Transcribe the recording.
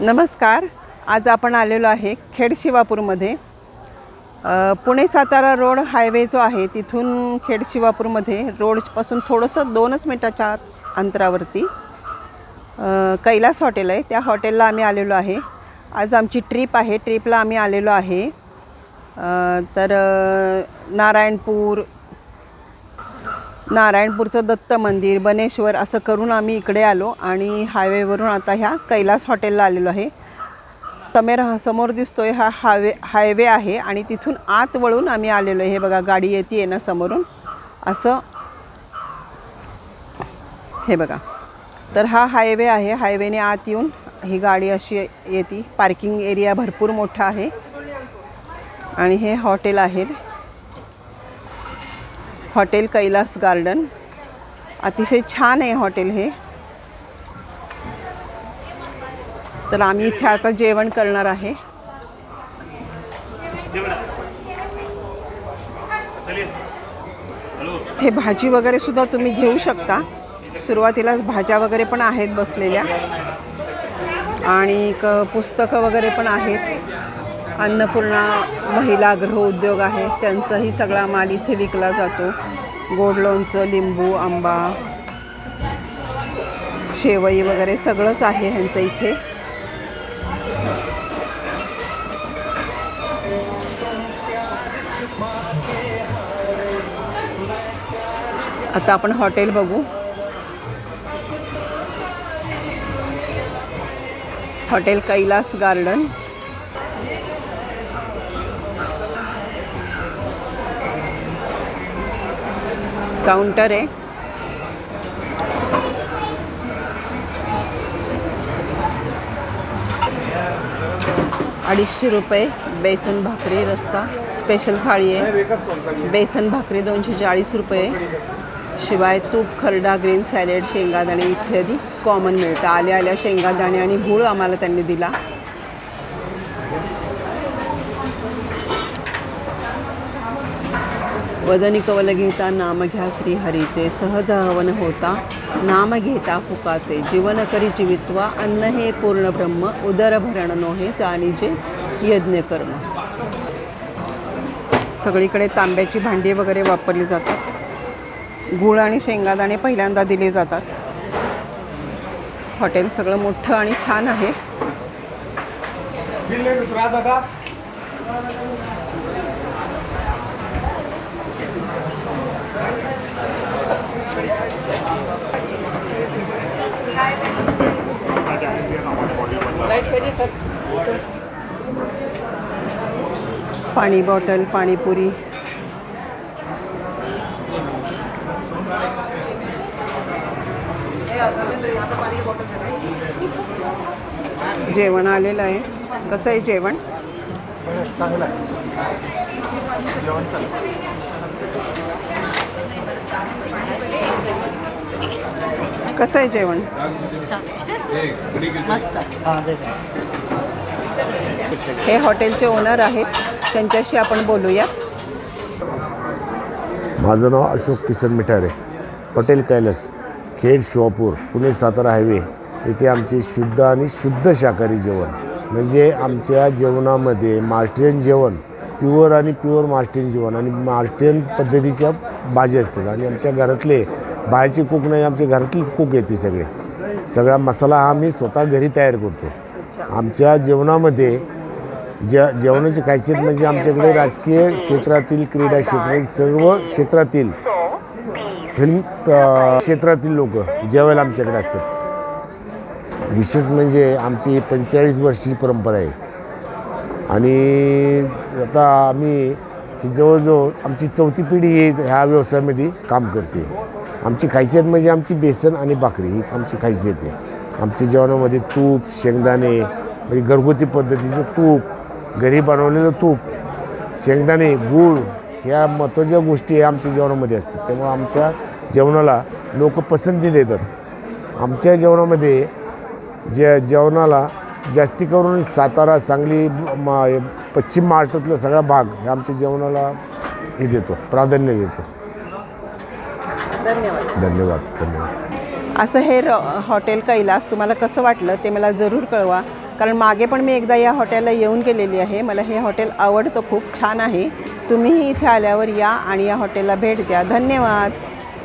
नमस्कार. आज आपण आलेलो आहे खेड शिवापूरमध्ये. पुणे सातारा रोड हायवे जो आहे तिथून खेड शिवापूरमध्ये रोडपासून थोडंसं दोनच मिनटाच्या अंतरावरती कैलास हॉटेल आहे. त्या हॉटेलला आम्ही आलेलो आहे. आज आमची ट्रिप आहे. ट्रिपला आम्ही आलेलो आहे. तर नारायणपूर नारायणपूरचं दत्त मंदिर बनेश्वर असं करून आम्ही इकडे आलो आणि हायवेवरून आता ह्या कैलास हॉटेलला आलेलो आहे. तमेर समोर दिसतोय हा हायवे हायवे आहे आणि तिथून आत वळून आम्ही आलेलो आहे. हे बघा गाडी येते आहे ना समोरून. असं. हे बघा. तर हा हायवे आहे. हायवेने आत येऊन ही गाडी अशी येते. पार्किंग एरिया भरपूर मोठा आहे. आणि हे हॉटेल आहे. Hotel Kailas garden. अतिशय छान आहे हॉटेल हे. तर आम्ही इथे आता जेवण करणार आहे. हे भाजी वगैरे सुद्धा तुम्ही घेऊ शकता. सुरुवातीला भाज्या वगैरे पण आहेत बसलेल्या. आणि पुस्तकं वगैरे पण आहेत. अन्नपूर्णा महिला गृहउद्योग आहे. त्यांचाही सगळा माल इथे विकला जातो. गोड लोणचं लिंबू आंबा शेवई वगैरे सगळंच आहे ह्यांचं इथे. आता आपण हॉटेल बघू. Hotel Kailas garden. काउंटर आहे. अडीचशे रुपये बेसन भाकरी रस्सा. स्पेशल थाळी आहे. बेसन भाकरी दोनशे चाळीस रुपये. शिवाय तूप खरडा ग्रीन सॅलेड शेंगादाणे इत्यादी कॉमन मिळतं. आल्या आल्या शेंगादाणे आणि गूळ आम्हाला त्यांनी दिला. वदनी कवल घेता नाम घ्या श्रीहरीचे. सहज हवन होता नाम घेता फुकाचे. जीवन करी जीवित्वा अन्न हे पूर्ण ब्रह्म उदर भरण नोहे जाणीजे यज्ञ कर्म. सगळीकडे तांब्याची भांडी वगैरे वापरली जातात. गूळ आणि शेंगादाणे पहिल्यांदा दिले जातात. हॉटेल सगळं मोठं आणि छान आहे. पाणी बॉटल पाणीपुरी. जेवण आलेलं आहे. कसं आहे जेवण? चांगलं आहे जेवण चांगलं कसं आहे जेवण? हे हॉटेलचे ओनर आहेत. त्यांच्याशी आपण बोलूया. माझं नाव अशोक किसन मिठारे हॉटेल कैलास खेड शिवापूर पुणे सातारा हायवे. येथे आमचे शुद्ध आणि शुद्ध शाकाहारी जेवण. म्हणजे आमच्या जेवणामध्ये महाराष्ट्रीयन जेवण प्युअर आणि प्युअर महाराष्ट्रीयन जेवण आणि महाराष्ट्रीयन पद्धतीच्या भाजी असतात. आणि आमच्या घरातले बाहेरचे कुक नाही आमच्या घरातलेच कुक येते सगळे. सगळा मसाला हा मी स्वतः घरी तयार करतो. आमच्या जेवणामध्ये जे जेवणाची खासियत म्हणजे आमच्याकडे राजकीय क्षेत्रातील क्रीडा क्षेत्रातील सर्व क्षेत्रातील फिल्म क्षेत्रातील लोक जेवायला आमच्याकडे असतात. विशेष म्हणजे आमची पंचेचाळीस वर्षाची परंपरा आहे. आणि आता आम्ही ही जवळजवळ आमची चौथी पिढी ही ह्या व्यवसायामध्ये काम करते. आमची खासियत म्हणजे आमची बेसन आणि भाकरी ही आमची खासियत आहे. आमच्या जेवणामध्ये तूप शेंगदाणे म्हणजे घरगुती पद्धतीचं तूप घरी बनवलेलं तूप शेंगदाणे गूळ ह्या महत्त्वाच्या गोष्टी आमच्या जेवणामध्ये असतात. त्यामुळे आमच्या जेवणाला लोक पसंती देतात. आमच्या जेवणामध्ये जे जेवणाला जास्ती करून सातारा सांगली म- पश्चिम महाराष्ट्रातला सगळा भाग हे आमच्या जेवणाला हे देतो प्राधान्य देतो. धन्यवाद. धन्यवाद धन्यवाद. असं हे र हॉटेल कैलास तुम्हाला कसं वाटलं ते मला जरूर कळवा. कारण मागे पण मी एकदा या हॉटेलला येऊन गेलेली आहे. मला हे हॉटेल आवडतं खूप छान आहे. तुम्हीही इथे आल्यावर या आणि या हॉटेलला भेट द्या. धन्यवाद.